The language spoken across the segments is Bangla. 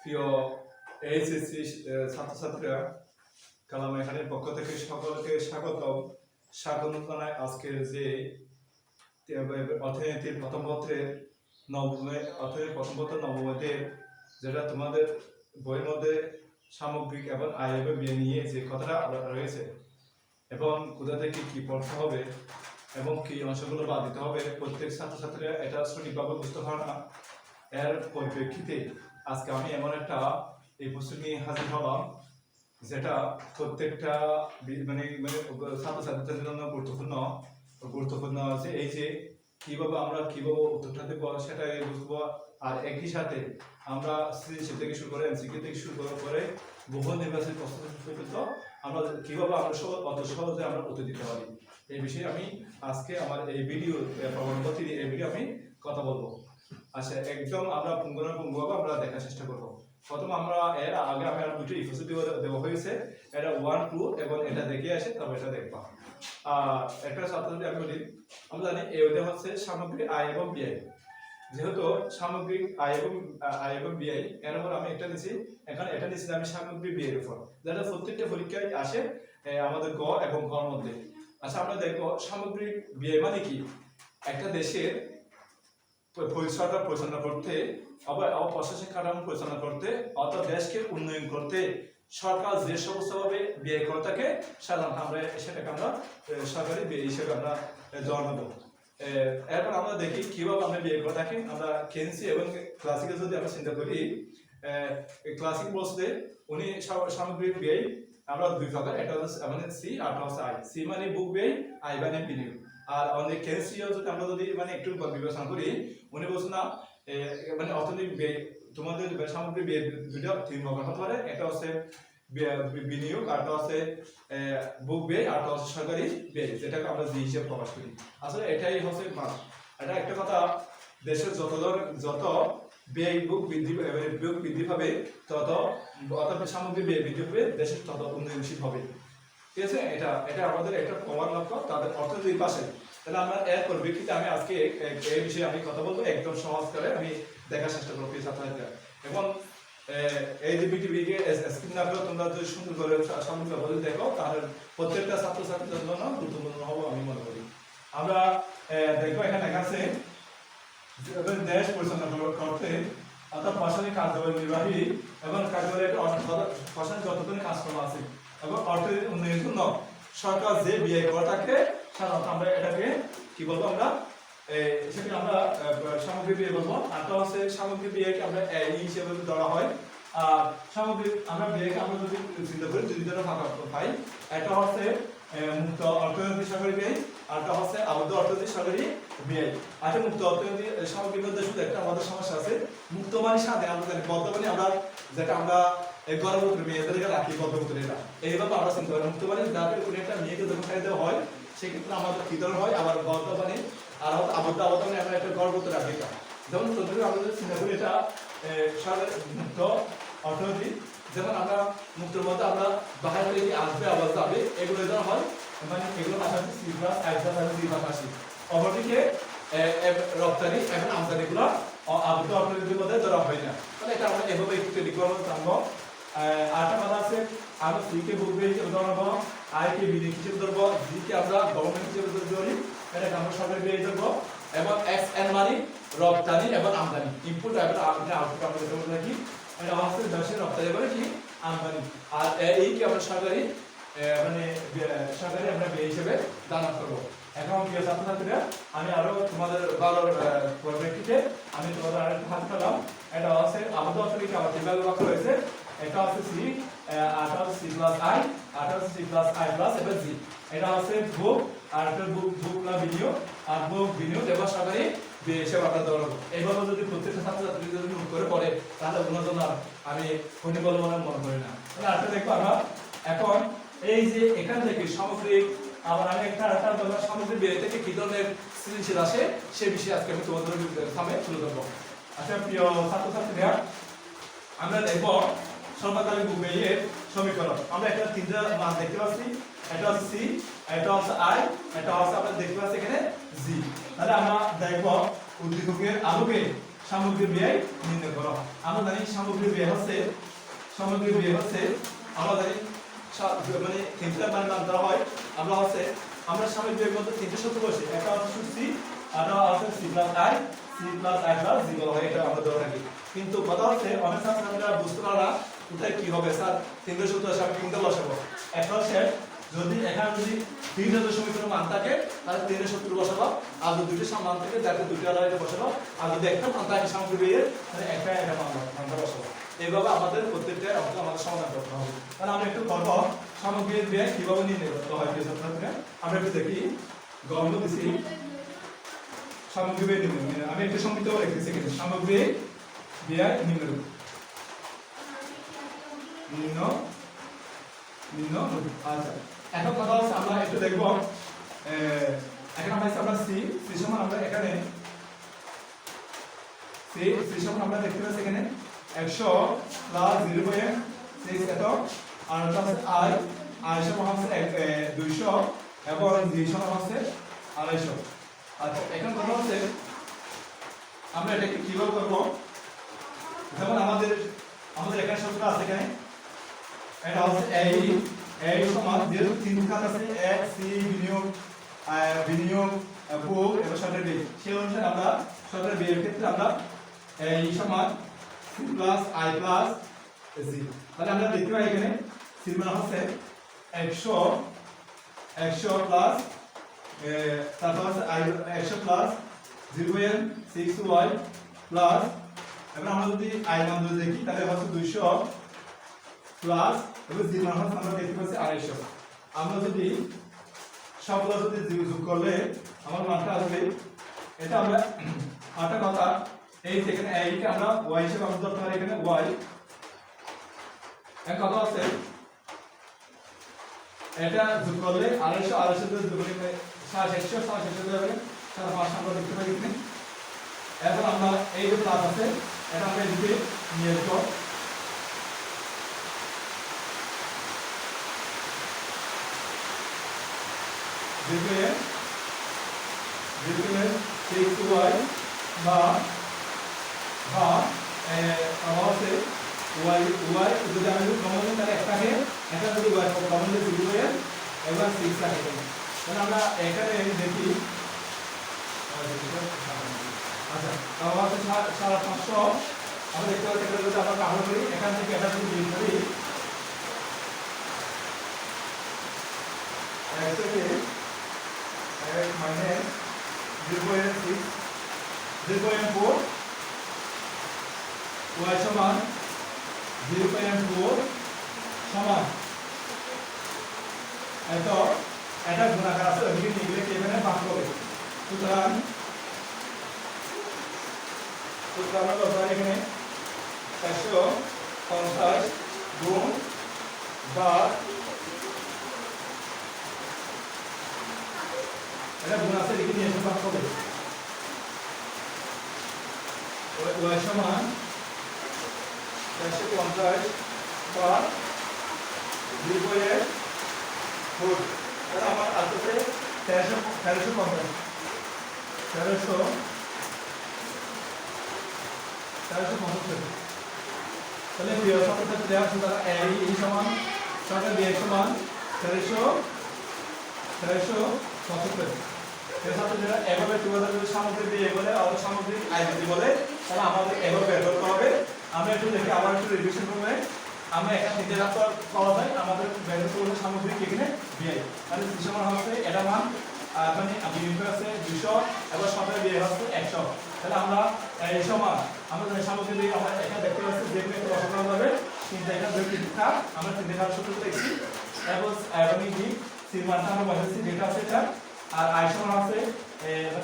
প্রিয় এইচএসসি ছাত্রছাত্রীরা কালাম এখানের পক্ষ থেকে সকলকে স্বাগত জানাই আজকের যে অর্থনীতির প্রথম পত্রের নবমে, অর্থনীতির প্রথম পত্র নবমতের যেটা তোমাদের বইয়ের মধ্যে সামগ্রিক এবং আয় এবং বিয়ে নিয়ে যে কথাটা রয়েছে, এবং কোথা থেকে কি পড়তে হবে, এবং কি অংশগুলো বাদ দিতে হবে, প্রত্যেক ছাত্রছাত্রীরা এটা সঠিকভাবে বুঝতে পারে না। এর পরিপ্রেক্ষিতে আজকে আমি এমন একটা এই প্রস্তুতি নিয়ে হাজির হলাম, যেটা প্রত্যেকটা মানে মানে ছাত্রছাত্রীদের জন্য গুরুত্বপূর্ণ। গুরুত্বপূর্ণ আছে এই যে কীভাবে আমরা কীভাবে উত্তরটা দেবো সেটা বুঝব। আর একই সাথে আমরা সৃজনশীল থেকে শুরু করে এমসিকিউ থেকে শুরু করে বহু নির্বাচনী প্রস্তুতি পর্যন্ত আমরা কীভাবে আমরা অত সহজে আমরা উত্তর দিতে পারি। এই বিষয়ে আমি আজকে আমার এই ভিডিও পরবর্তী এই ভিডিও আমি কথা বলব। আচ্ছা একদম আমরা পুঙ্খানুপুঙ্খভাবে আমরা দেখার চেষ্টা করব। প্রথম আমরা এর আগে আমি আর দুটো ইফোসি দেওয়া হয়েছে, এটা ওয়ান টু এবং এটা দেখে আসে, তারপর এটা দেখবা। আর একটা ছাত্রছাত্রী আমি বলি, আমরা জানি এ ওটা হচ্ছে সামগ্রিক আয় এবং ব্যয় যেহেতু সামগ্রিক আয় এবং আ- আয় এবং ব্যয় এর উপর আমি এটা নিছি, এখানে এটা নিছি আমি সামগ্রিক ব্যয়ের উপর। যেটা প্রত্যেকটা পরীক্ষায় আসে আমাদের গ এবং ঘর মধ্যে। আচ্ছা আমরা দেখব সামগ্রিক ব্যয় মানে কি? একটা দেশের প- পরিসরটা পরিচালনা করতে আবার প্রশাসনিক কাঠামো পরিচালনা করতে অর্থাৎ দেশকে উন্নয়ন করতে সরকার যে সমস্ত ভাবে ব্যয় করে থাকে সাধারণত আমরা সেটাকে আমরা সরকারি ব্যয় হিসেবে আমরা এ, জন্ম দেবো। এরপর আমরা দেখি কীভাবে আমরা ব্যয় করে থাকি। আমরা কেন্সি এবং ক্লাসিকে যদি আমরা চিন্তা করি ক্লাসিক বলতে উনি সামগ্রিক ব্যয় আমরা দুই প্রকার এটা হচ্ছে মানে সি আর একটা হচ্ছে আই সি মানে বুক ব্যয় আই মানে বিনিয়োগ। আর অনেক কেন্সিও যদি আমরা যদি মানে একটু বিবেচনা করি উনি বলছেন না? মানে অর্থনৈতিক ব্যয় তোমাদের সামগ্রিক ব্যয় দুটো তিন প্রকার হতে পারে, একটা হচ্ছে বিনিয়োগ, আর একটা হচ্ছে বুক ব্যয় আর একটা হচ্ছে সরকারি ব্যয় যেটাকে আমরা জি হিসেবে প্রকাশ করি। আসলে এটাই হচ্ছে মাস এটা একটা কথা, দেশের যত যত ব্যয় বুক বৃদ্ধি মানে বুক বৃদ্ধি পাবে, তত অর্থাৎ সামগ্রিক ব্যয় বৃদ্ধি পাবে, দেশের তত উন্নয়নশীল হবে। ঠিক আছে? এটা এটা আমাদের একটা প্রমাণ লক্ষ্য, তাদের অর্থনৈতিক পাশে। তাহলে আমরা এর পরিপ্রেক্ষিতে আমি আজকে এই বিষয়ে আমি কথা বলব, একদম সহজ করে আমি দেখার চেষ্টা করব ছাত্রছাত্রীরা। এবং এই যে বিটিভিকে স্ক্রিন না করে তোমরা যদি সুন্দর করে সা- সামগ্রিকভাবে যদি দেখো, তাহলে প্রত্যেকটা ছাত্রছাত্রীদের জন্য গুরুত্বপূর্ণ হবে আমি মনে করি। আমরা দেখব এখানে লেখা আছে দেশ পরিচালনা কর- করতে অর্থাৎ প্রশাসনিক কার্যবাহী নির্বাহী এবং অর্থ, প্রশাসনিক যতদিন কাজকর্ম আছে এবং অর্থনৈতিক উন্নয়নের জন্য সরকার যে ব্যয় করে থাকে সাধারণত আমরা এটাকে কি বলব আমরা? সেটাকে আমরা আহ, সামগ্রিক ব্যয় বলব। আরটা হচ্ছে সামগ্রিক ব্যয়কে আমরা এই হিসেবে ধরা হয়। আর সামগ্রিক আমরা ব্যয়কে আমরা যদি চিন্তা করি দুই ধরনের ভাগ পাই একটা হচ্ছে মুক্ত অর্থনৈতিক সরকারি ব্যয় আরটা হচ্ছে আবদ্ধ অর্থনৈতিক সরকারি ব্যয় আচ্ছা মুক্ত অর্থনৈতিক সামগ্রিক মধ্যে শুধু একটা আমাদের সমস্যা আছে। মুক্ত মানে সাথে আমরা জানি বদ্ধ আমরা যেটা আমরা এই গর্ভবতী মেয়েদেরকে রাখি গর্ভবতী এটা এইভাবে আমরা চিন্তা করি, মুক্ত মানে যাদের কোনো একটা মেয়েকে যখন খাই দেওয়া হয়, সেক্ষেত্রে আমাদের ধরনের হয়? আবার গর্ভ মানে আর আবদ্ধ আবদ্ধ মানে আমরা একটা গর্ভবতী রাখি যেমন আমরা যদি চিন্তা এটা মুক্ত অর্থনীতি। যেমন আমরা মুক্তের মধ্যে আমরা বাইরে থেকে আসবে, আবার যাবে, এগুলো ধরা হয় মানে এগুলো পাশাপাশি সি প্লাস, আই প্লাস পাশাপাশি। অপরদিকে রপ্তানি এবং আমদানিগুলো আবদ্ধ অর্থনীতির মধ্যে ধরা হয় না। তাহলে এটা আমরা এভাবে একটু করব জানব আরেকটা কথা আছে আমরা সি কে বুক হিসেবে ধরবো আই কে বিনিয়োগ হিসেবে ধরবো, জি কে আমরা গভর্নমেন্ট হিসেবে ধরি এটাকে আমরা সরকারি ব্যয় ধরবো, এবং এক্স এন মানে রপ্তানি এবং আমদানি ইনপুট এবং আউটপুট আউটপুট আমরা যেটা বলে থাকি, এটা হচ্ছে দেশের রপ্তানি বলে কি, আমদানি। আর এই কি আমরা সরকারি মানে সরকারি আমরা ব্যয় হিসেবে দান করব। এখন প্রিয় ছাত্রছাত্রীরা, আমি আরও তোমাদের ভালো পরিপ্রেক্ষিতে আমি তোমাদের আরেকটা হাত পেলাম এটা হচ্ছে আবদ্ধ অর্থনীতি, আমার তিনভাগে ভাগ রয়েছে এটা হচ্ছে সি হচ্ছে সি প্লাস আই হচ্ছে সি প্লাস আই প্লাস এবার জি এটা হচ্ছে বুক আর একটা বুক বুক না বিনিয়োগ, আর বুক বিনিয়োগ এবং সরকারি ব্যয় হিসেবে আমরা ধরো এইভাবে যদি প্রত্যেকটা ছাত্রছাত্রী যদি নোট করে পড়ে, তাহলে ওনার জন্য আমি ক্ষতি বলে মনে মনে করি না। তাহলে আরেকটা দেখব আমরা। এখন এই যে এখান থেকে সামগ্রিক আবার আমি একটা একটা বললাম সামগ্রিক ব্যয় থেকে কি ধরনের সৃজনশীল আসে, সে বিষয়ে আজকে আমি তোমাদের সামনে তুলে ধরবো। আচ্ছা প্রিয় ছাত্রছাত্রীরা, আমরা দেখব সর্বকালীন ব্যয়ের সমীকরণ। আমরা একটা তিনটা মান দেখতে পাচ্ছি। এটা হচ্ছে সি এটা হচ্ছে আই এটা হচ্ছে আমরা দেখতে পাচ্ছি এখানে জি তাহলে আমরা দেখব উদ্দীপকের আলোকে সামগ্রিক ব্যয় নির্ণয় করো। আমরা জানি সামগ্রিক ব্যয় হচ্ছে সামগ্রিক ব্যয় হচ্ছে, আমরা জানি মানে তিনটা মান মান ধরা হয়। আমরা হচ্ছে, আমরা সামগ্রিক ব্যয় বলতে তিনটে সূত্র বসে। একটা হচ্ছে সি আর হচ্ছে C plus I C plus I plus G বলা হয়, এটা আমরা ধরে থাকি কিন্তু কথা হচ্ছে, অনেক সময় আমরা বুঝতে পারে কোথায় কি হবে, স্যার? তিনটে সূত্র আছে আমি তিনটে বসাবো? একটা হচ্ছে, যদি এখানে যদি তিন হাজার সমীকরণ মান থাকে, তাহলে তিনের সূত্র বসাবো। আর যদি দুইটা সমান থাকে যাতে দুইটা আলাদা বসাবো। আর যদি একটা মান থাকে সামগ্রিক ব্যয়ের তাহলে একটা একটা মান মানটা বসাবো। এইভাবে আমাদের প্রত্যেকটা অঙ্ক আমাদের সমাধান করতে হবে। তাহলে আমরা একটু করব সামগ্রিক ব্যয় কীভাবে নির্ণয় করতে হয় আমরা একটু দেখি। গল্প দিছি সামগ্রিক ব্যয় নির্ণয় আমি একটু সংক্ষিপ্ত করে লিখতেছি কিন্তু সামগ্রিক ব্যয় নির্ণয় নিম্ন নিম্ন আচ্ছা। এখন কথা হচ্ছে আমরা একটু দেখব এখন আমরা আমরা সি সি সমান আমরা এখানে, সি সি সমান আমরা দেখতে পাচ্ছি এখানে একশো প্লাস জিরো পয়েন্ট সিক্স এত, আর হচ্ছে আই আই সমান হচ্ছে দুইশো, এবং জি সমান হচ্ছে আড়াইশো। আচ্ছা এখন কথা হচ্ছে আমরা এটাকে কীভাবে করব? যেমন আমাদের আমাদের এখানে সূত্র আছে এখানে এটা হচ্ছে এই এই সমান যেহেতু তিন খাত আছে, এক, সি, বিনিয়োগ বিনিয়োগ বুক এবং সরকারি ব্যয়। সেই অনুসারে আমরা সরকারি ব্যয়ের ক্ষেত্রে আমরা এই সমান C plus, I plus, G. তাহলে আমরা দেখতে পাই এখানে সি মান হচ্ছে একশো একশো প্লাস তারপর হচ্ছে আই, একশো plus, zero point six Y plus. এবার আমরা যদি আই মান যদি দেখি, তাহলে হচ্ছে দুইশো প্লাস এবং জি মান হচ্ছে আমরা দেখতে পাচ্ছি আড়াইশো। আমরা যদি সবগুলো যদি যোগ যোগ করলে আমার মানটা আসবে, এটা আমরা আরেকটা কথা, এই এখানে এইকে আমরা ওয়াই হিসেবে আমরা ধরতে পারি, এখানে ওয়াই এক কথা আছে? এটা যোগ করলে আড়াইশো আড়াইশো দিয়ে যোগ করলে সাড়ে একশো সাড়ে একশো দিয়ে হবে, সাড়ে পাঁচশো আমরা দেখতে পাই এখানে। এখন আমরা এই যে প্লাস আছে, এটা আমরা এদিকে নিয়ে আসব। দিকে দিকে সিক্স ওয়াই বা বা হচ্ছে ওয়াই ওয়াই যদি আমি যদি কমন তাহলে একটাকে একটা যদি ওয়াই কমন নিই জিরো এর, এবার সিক্স থাকে তাহলে আমরা এখানে দেখি আচ্ছা আমার হচ্ছে সাড়ে পাঁচশো। আমরা দেখতে পাচ্ছি এখানে যদি আমরা কাহল করি, এখান থেকে এটা যদি বিয়োগ করি, এক থেকে six zero point four Y সমান জিরো পয়েন্ট ফোর সমান এত এটা গুণাকার আছে ওইদিকে নিয়ে গেলে এখানে ভাগ হবে? সুতরাং সুতরাং আমরা কত হয় এখানে একশো পঞ্চাশ গুণ বা এটা গুণ আছে এদিকে নিয়ে এসে ভাগ হবে সমান একশো পঞ্চাশ বা দুই বইয়ের ফুট তাহলে আমার আসতেছে তেরোশো তেরোশো পঞ্চাশ তেরোশো তেরোশো পঞ্চাশ তাহলে প্রিয় ছাত্রছাত্রী দেওয়া তারা এই এই সমান সরকার বিয়ে সমান তেরোশো তেরোশো পঁচাত্তর ছাত্রছাত্রীরা, এভাবে তোমাদের যদি দিয়ে বলে অথবা সামগ্রিক আয় যদি বলে, তাহলে আমাদের এভাবে হবে। আমরা একটু দেখি, আবার একটু রিভিশন করবে। আমরা রাত পাওয়া যায়, আমাদের সামগ্রিক এখানে? বিয়ে। তাহলে দুশো মান হচ্ছে এটা মান মানে বিনিয়োগ আছে দুশো বিয়ে হচ্ছে একশো। তাহলে আমরা এই সমান আমরা যদি সামগ্রিক দিয়ে আমরা এখানে দেখতে পাচ্ছি যে কোনো একটা এখানে দুই তিনটা, আমরা তিনটে সূত্র দেখছি। এবং এবং সি মানটা আমরা বসাচ্ছি যেটা আছে এটা। আর আছে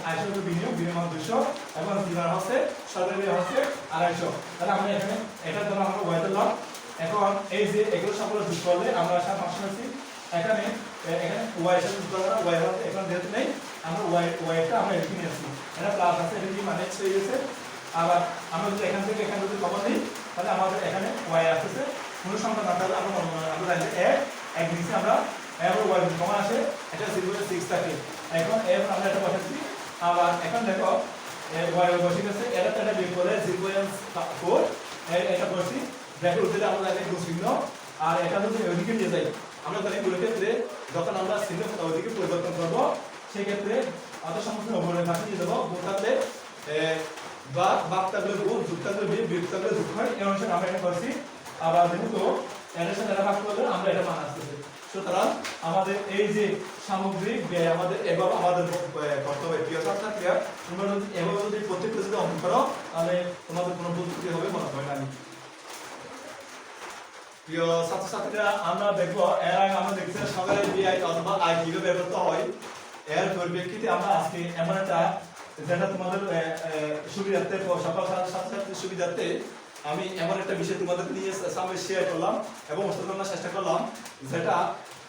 আইসমান হচ্ছে বিনিয়োগ বিনিয়োগ মান দুশো, এবং জিরার হচ্ছে, সরকারি হচ্ছে আড়াইশো। তাহলে আমরা এখানে এটার জন্য আমরা ওয়াই দিলাম এখন এই যে এগুলো সবগুলো যোগ করলে আমরা আসা পাঁচশো আছি। এখানে এখানে ওয়াই সাথে যোগ করব ওয়াই হচ্ছে এখানে যেহেতু নেই, আমরা ওয়াই ওয়াইটা আমরা এখানে নিয়ে আসছি। এটা প্লাস আছে এটা কি মানে হয়ে গেছে। আবার আমরা যদি এখান থেকে এখানে যদি কমন নিই, তাহলে আমাদের এখানে ওয়াই আসতেছে। কোনো সংখ্যা না থাকলে আমরা আমরা জানি এক এক নিচে আমরা এবার ওয়াই কমন আসে, এটা জিরো সিক্স থাকে। এখন এবার আমরা এটা বসাচ্ছি। আবার এখন দেখো ওয়াই বসে গেছে এটা তো এটা বিয়োগ করে জিরো পয়েন্ট এটা বসি। ব্র্যাকেট উঠে আমরা জানি দু চিহ্ন আর এটা যদি ওইদিকে নিয়ে যাই। আমরা জানি কোনো ক্ষেত্রে যখন আমরা চিহ্ন ওইদিকে পরিবর্তন করব সেই ক্ষেত্রে অত সমস্ত পাশে দিয়ে দেবো গুণ থাকলে বা বাক থাকলে গুণ যুগ থাকলে বিয়োগ বিয়োগ থাকলে যুগ হয় এই অনুসারে আমরা এটা করছি। আবার যেহেতু এটার সাথে এটা ভাগ করলে আমরা এটা মান আসতেছে। সুতরাং আমাদের এই যে সামগ্রিক ব্যয় আমাদের এভাবে আমাদের করতে হবে প্রিয় তোমরা যদি, এভাবে যদি প্রত্যেকটা যদি করো, তাহলে তোমাদের কোনো হবে মনে হয় না প্রিয় আমরা এর আগে আমরা দেখছি বিআই অথবা আই কীভাবে হয়। এর পরিপ্রেক্ষিতে আমরা আজকে এমন একটা, যেটা তোমাদের সুবিধার্থে সকাল ছাত্রছাত্রীর সুবিধার্থে, আমি এমন একটা বিষয় তোমাদের নিয়ে সামনে শেয়ার করলাম এবং চেষ্টা করলাম, যেটা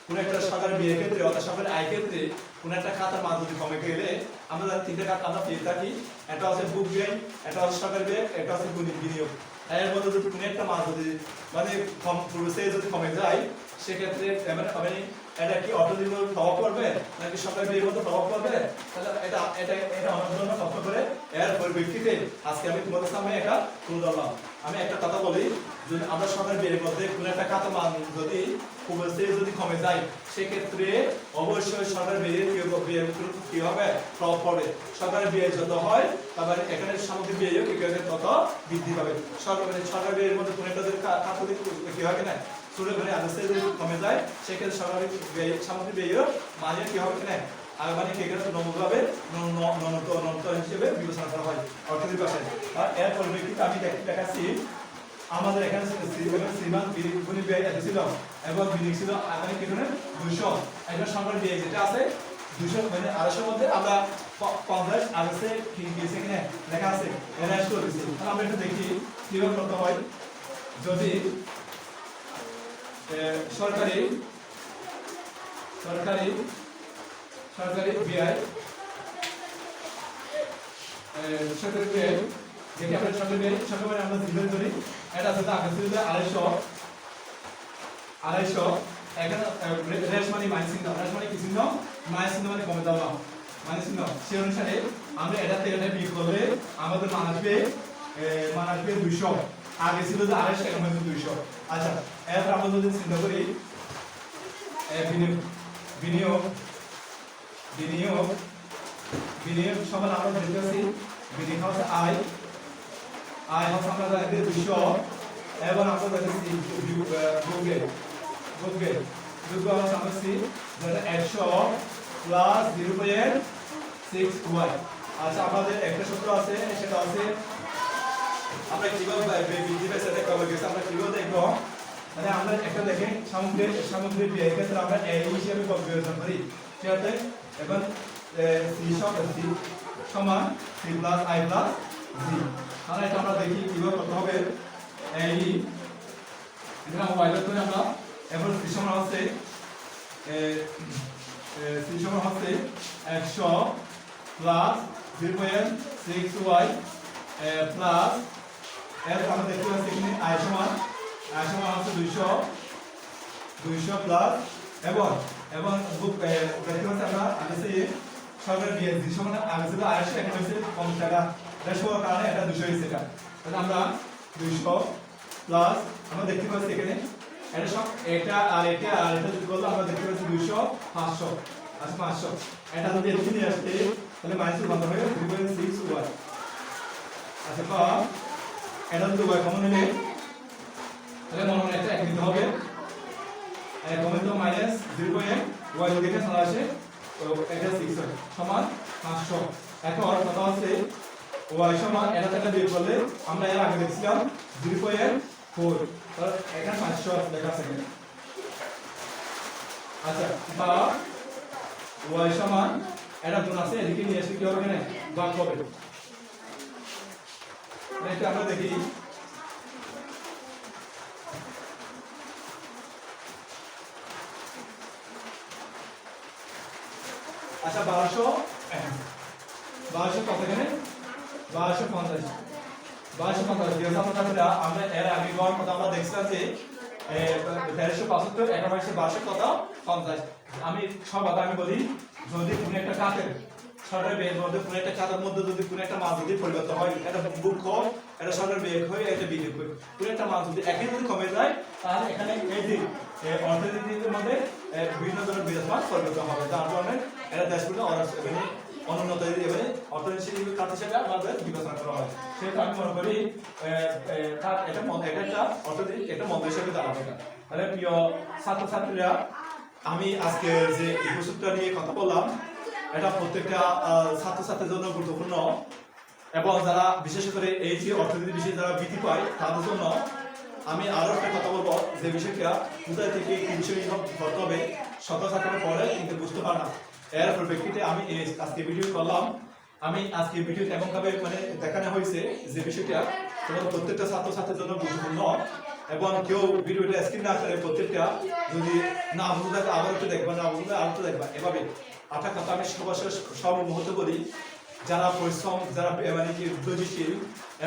কোন একটা সরকারের বিয়ের ক্ষেত্রে অর্থাৎ সরকারের আয় ক্ষেত্রে কোন একটা খাতার মান যদি কমে গেলে আমরা তিনটা খাত আমরা পেয়ে থাকি। একটা হচ্ছে বুক ব্যয় একটা হচ্ছে সরকারি ব্যয় একটা হচ্ছে বিনি- বিনিয়োগ। এর মধ্যে যদি কোনো একটা মান যদি মানে কম যদি কমে যায়, সেক্ষেত্রে মানে এটা কি উপর প্রভাব পড়বে নাকি সরকারি ব্যয়ের মধ্যে প্রভাব পড়বে তাহলে এটা এটা এটা আমার জন্য কষ্ট করে এর পরিপ্রেক্ষিতে আজকে আমি তোমাদের সামনে এটা তুলে ধরলাম। আমি একটা কথা বলি, যদি আমরা সরকারি ব্যয়ের মধ্যে কোনো একটা খাতা মান যদি পূর্বে যদি কমে যায়, সেক্ষেত্রে অবশ্যই সরকারি ব্যয়ের কি হবে- উপর কি হবে? প্রভাব পড়বে। সরকারি ব্যয় যত হয়, তারপরে এখানে সামগ্রিক ব্যয়ও কি হবে তত বৃদ্ধি পাবে? সরকার সরকারি ব্যয়ের মধ্যে কোনো একটা যদি কি হয় কিনা? গেলে আস্তে যদি কমে যায়, সেক্ষেত্রে ব্যয় সামগ্রিক ব্যয়ও মাঝে কি হবে কিনা? আর মানে কি এখানে নম্রভাবে ননত হিসেবে বিবেচনা করা হয় অর্থনীতির পাশে। আর এর পরিপ্রেক্ষিতে আমি দেখাচ্ছি, আমাদের এখানে শ্রীমান বিনিয়োগ ব্যয় এত ছিল এবং বিনিয়োগ ছিল আগামী কিখানে দুইশো। একবার সরকার ব্যয় যেটা আছে, দুইশো মানে আড়াইশোর মধ্যে আমরা প- পঞ্চাশ আগস্টে কি গিয়েছে কিনা লেখা আছে এনআইএস করে আমরা একটু দেখি কীভাবে করতে হয়। যদি সরকারি সরকারি সরকারি ব্যয় সরকারি ব্যয় যেটি আমরা সরকারি ব্যয় সরকারি আমরা জিরো ধরি এটা যদি আগে ছিল আড়াইশো আড়াইশো, এখানে রেশ মানে মাইনাস চিহ্ন মানে কি চিহ্ন? মাইনাস চিহ্ন মানে কমে মাইনাস চিহ্ন। সেই অনুসারে আমরা এটা থেকে বিয়োগ করলে আমাদের মান আসবে মান আসবে দুইশো। আগে ছিল যে আড়াইশো এখন হয়েছে দুইশো। আচ্ছা এরপর আমরা যদি চিন্তা করি বিনিয়োগ বিনিয়োগ বিনিয়োগ সমান আমরা দেখতে পাচ্ছি, বিনিয়োগ হচ্ছে আয়। আয় হচ্ছে আমরা জানি দুইশো। এবং আমরা দেখতেছি গুগল গুগল গুগল হচ্ছে আমরা সি যেটা একশো plus zero point six Y আচ্ছা আমাদের একটা সূত্র আছে, সেটা আছে আমরা কীভাবে পেয়েছে এটা কবে গেছে আমরা কীভাবে দেখব। মানে আমরা একটা দেখে সামগ্রিক সামগ্রিক ব্যয় ক্ষেত্রে আমরা এ হিসেবে বিবেচনা করি। ঠিক এখন সি সি সমান C plus I plus G তাহলে এটা আমরা দেখি কীভাবে করতে হবে। এই এটা আমরা বাইরে করে আমরা। এখন সি সমান হচ্ছে সি সমান হচ্ছে একশো plus zero point six Y plus এর আমরা দেখতে পাচ্ছি এখানে আয় সমান, আয় হচ্ছে দুইশো দুইশো প্লাস এবং এবং দেখতে পাচ্ছি আমরা আগে সরকার বিএসডি সমান আগে ছিল আড়াইশো, এখন হয়েছে কম টাকা। দেড়শো কারণে এটা দুশো হয়েছে এটা। তাহলে আমরা দুইশো প্লাস আমরা দেখতে পাচ্ছি এখানে, এটা সব এটা আর এটা আর এটা যদি করলে আমরা দেখতে পাচ্ছি দুইশো, পাঁচশো আচ্ছা পাঁচশো। এটা যদি এদিকে নিয়ে আসতে, তাহলে মাইনাস রূপান্তর হয়ে দুই পয়েন্ট সিক্স ওয়াই আচ্ছা এটা যদি কমন নিলে তাহলে মনে মনে একটা এক নিতে হবে। এক কমন তো মাইনাস জিরো পয়েন্ট ওয়াই যদি এখানে চলে আসে, তো এটা সিক্স হয়। সমান পাঁচশো। এখন কথা হচ্ছে ওয়াই সমান এটা থেকে বের করলে আমরা এর আগে দেখছিলাম জিরো পয়েন্ট ফোর এখানে পাঁচশো লেখা আছে আচ্ছা বা ওয়াই সমান এটা গুণ আছে, এদিকে নিয়ে আসলে কি হবে এখানে? ভাগ হবে। আচ্ছা বারোশো বারোশো কত এখানে? বারোশো পঞ্চাশ। বারোশো পঞ্চাশ। যেহেতু আমরা আমরা এর আগে গড় কথা আমরা দেখছিলাম যে তেরোশো পঁচাত্তর এগারোশো বারোশো কত? পঞ্চাশ। আমি সব কথা আমি বলি, যদি তুমি একটা কাতের সরকারি ব্যাংকের মধ্যে কোনো একটা খাতার মধ্যে যদি কোনো একটা মাছ যদি পরিবর্তন হয় এটা বুক হয় এটা সরকারি ব্যাংক হয় এটা বিনিয়োগ হয় কোনো একটা মাছ যদি একই যদি কমে যায়, তাহলে এখানে এই যে অর্থনীতির মধ্যে বিভিন্ন ধরনের বিরাজমান পরিবর্তন হবে। যার কারণে এটা দেশগুলো মানে অনুন্নত এবারে অর্থনীতি খাত হিসেবে আমাদের বিবেচনা করা হয়। সেহেতু আমি মনে করি তার এটা এটা একটা অর্থনীতি, এটা মন্দ হিসেবে দাঁড়াবে না। তাহলে প্রিয় ছাত্রছাত্রীরা, আমি আজকে যে এই নিয়ে কথা বললাম এটা প্রত্যেকটা ছাত্রছাত্রীর জন্য গুরুত্বপূর্ণ এবং যারা বিশেষ করে এই যে অর্থনীতি বিষয়ে যারা বৃদ্ধি পায়, তাদের জন্য আমি আরও একটা কথা বলব যে বিষয়টা কোথায় থেকে কি বিষয় ধরতে হবে পড়ে কিন্তু বুঝতে পারে না এর পরিপ্রেক্ষিতে আমি আজকে ভিডিও করলাম। আমি আজকে ভিডিও এমনভাবে মানে দেখানো হয়েছে যে বিষয়টা তোমাদের প্রত্যেকটা ছাত্রছাত্রীর জন্য গুরুত্বপূর্ণ এবং কেউ ভিডিওটা স্ক্রিন না করে প্রত্যেকটা যদি না বুঝতে আবার একটু দেখবা, না বুঝতে আরও একটু দেখবা। এভাবে আটা কথা আমি সর্বশেষ সব মুহূর্ত বলি যারা পরিশ্রম, যারা মানে কি উদ্যোগীশীল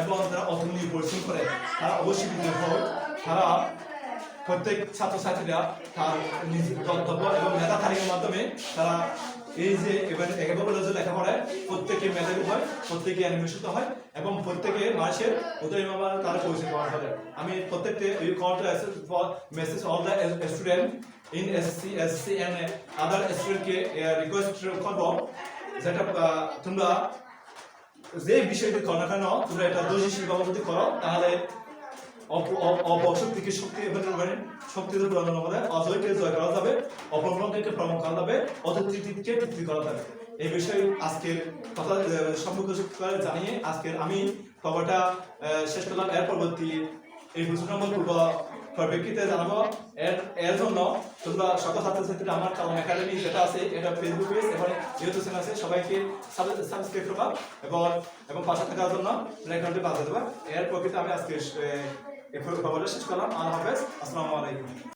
এবং যারা অর্থনীতি পরিশ্রম করে, তারা অবশ্যই বিদ্যুৎ হোক। তারা প্রত্যেক ছাত্রছাত্রীরা তার নিজ কর্তব্য এবং মেধা তালিকার মাধ্যমে তারা এই যে এবার একেবারে যে লেখাপড়ায় প্রত্যেকে মেধাবী হয়, প্রত্যেকে অ্যানিমেশন হয়, এবং প্রত্যেকে মানুষের উদয় বাবা তারা পাওয়া হবে আমি প্রত্যেককে এই call to message all the student in SSC SSC and other স্টুডেন্টকে রিকোয়েস্ট করব, যেটা তোমরা যে বিষয়টি করো না কেন, তোমরা এটা দোষী যদি করো, তাহলে অপশক্তিকে শক্তি এবং মানে শক্তিতে প্রদান করে অজয়কে জয় করা যাবে অপরকে প্রমাণ করা যাবে অতৃতীকে তৃপ্তি করা যাবে। এই বিষয়ে আজকের কথা সম্পর্ক জানিয়ে আজকের আমি খবরটা শেষ করলাম। এর পরবর্তী এই ঘোষণা পূর্ব পরিপ্রেক্ষিতে জানাব। এর এর জন্য তোমরা সকল ছাত্রছাত্রীরা আমার কালাম একাডেমি যেটা আছে, এটা ফেসবুক পেজ এবং ইউটিউব চ্যানেল আছে, সবাইকে সাবস্ক্রাইব করবা এবং এবং পাশে থাকার জন্য লেখাটি বাজিয়ে দেবা। এর প্রকৃতি আমি আজকে এই খবরটা শেষ করলাম। আল্লাহ হাফেজ। আসসালামু আলাইকুম।